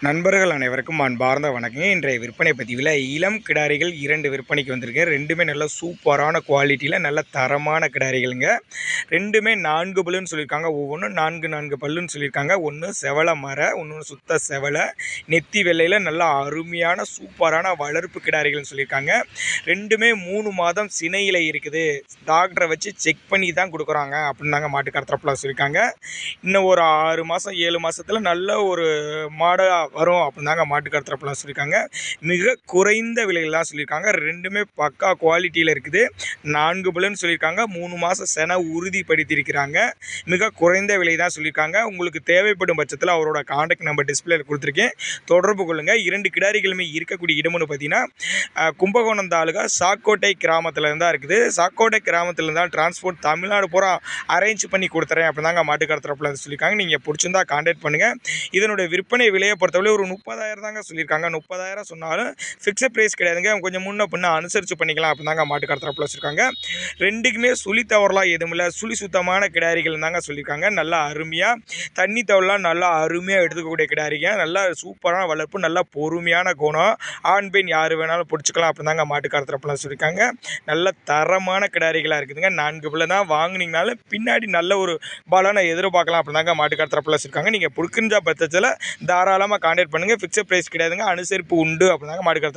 நண்பர்கள் அனைவருக்கும் அன்பார்ந்த வணக்கங்க. இன்றைய விற்பனை பதிவில் இளம் கிடாரிகள் இரண்டு விற்பனைக்கு வந்திருக்கு ரெண்டுமே நல்ல சூப்பரான குவாலிட்டியில் நல்ல தரமான கிடாரிகளுங்க. ரெண்டுமே நான்கு பல்லுன்னு சொல்லியிருக்காங்க. ஒவ்வொன்றும் நான்கு நான்கு பல்லுன்னு சொல்லியிருக்காங்க. ஒன்று செவலை மர ஒன்று சுத்த செவலை. நெத்தி வெள்ளையில் நல்லா அருமையான சூப்பரான வளர்ப்பு கிடாரிகள்னு சொல்லியிருக்காங்க. ரெண்டுமே மூணு மாதம் சினையில் இருக்குது. டாக்டரை வச்சு செக் பண்ணி தான் கொடுக்குறாங்க அப்படின்னு தாங்க மாட்டுக்கார தரப்பில் சொல்லியிருக்காங்க. இன்னும் ஒரு ஆறு மாதம் ஏழு மாதத்தில் நல்ல ஒரு மாடாக வரும் அப்படின்னு தாங்க மாட்டுக்கார தரப்புலாம் சொல்லியிருக்காங்க. மிக குறைந்த விலையில் தான் சொல்லியிருக்காங்க. ரெண்டுமே பக்கா குவாலிட்டியில் இருக்குது. நான்கு பலன்னு சொல்லியிருக்காங்க. மூணு மாதம் சென உறுதிப்படுத்தியிருக்கிறாங்க. மிக குறைந்த விலை தான் சொல்லியிருக்காங்க. உங்களுக்கு தேவைப்படும் பட்சத்தில் அவரோட காண்டாக்ட் நம்பர் டிஸ்பிளேல கொடுத்துருக்கேன். தொடர்பு கொள்ளுங்கள் இரண்டு கிடாரிகளுமே இருக்கக்கூடிய இடம்னு பார்த்தீங்கன்னா கும்பகோணம் தாலுகா சாக்கோட்டை கிராமத்தில் இருந்தால் இருக்குது. சாக்கோட்டை கிராமத்தில் இருந்தால் டிரான்ஸ்போர்ட் தமிழ்நாடு பூரா அரேஞ்ச் பண்ணி கொடுத்துறேன் அப்படி தாங்க மாட்டுக்கார தரப்பில் சொல்லியிருக்காங்க. நீங்கள் பிடிச்சிருந்தா காண்டாக்ட் பண்ணுங்கள் இதனுடைய விற்பனை விலையை பொறுத்தவரை ஒரு முப்பதாயிரம் தாங்க சொல்லியிருக்காங்க. முப்பதாயிரம் சொன்னாலும் ஃபிக்ஸட் ப்ரைஸ் கிடையாதுங்க. கொஞ்சம் முன்ன பின்ன அனுசரித்து பண்ணிக்கலாம் அப்படி தாங்க மாட்டுக்கார தரப்பில் வச்சுருக்காங்க. ரெண்டுக்குமே சுழி தவறலாம் எதுவும் இல்லை. சுழி சுத்தமான கிடாரிகள் தாங்க சொல்லியிருக்காங்க. நல்லா அருமையாக தண்ணி தவறலாம் நல்லா அருமையாக எடுத்துக்கக்கூடிய கிடாரிங்க. நல்லா சூப்பரான வளர்ப்பு நல்லா பொறுமையான குணம். ஆண் பெண் யார் வேணாலும் பிடிச்சிக்கலாம் அப்படி தாங்க மாட்டுக்கார தரப்பில் சொல்லியிருக்காங்க. நல்ல தரமான கிடாரிகளாக இருக்குதுங்க. நான்கு பிள்ளை தான் வாங்குனீங்கனாலும் பின்னாடி நல்ல ஒரு பலனை எதிர்பார்க்கலாம் அப்படி தாங்க மாட்டுக்கார தரப்பில் சொல்லியிருக்காங்க. நீங்கள் பிடிக்கின்ற பட்சத்தில் தாராளமாக கான்டாக்ட் பண்ணுங்கள் ஃபிக்ஸட் ப்ரைஸ் கிடையாதுங்க. அனுசரிப்பு உண்டு அப்படி தாங்க மாட்டுக்கார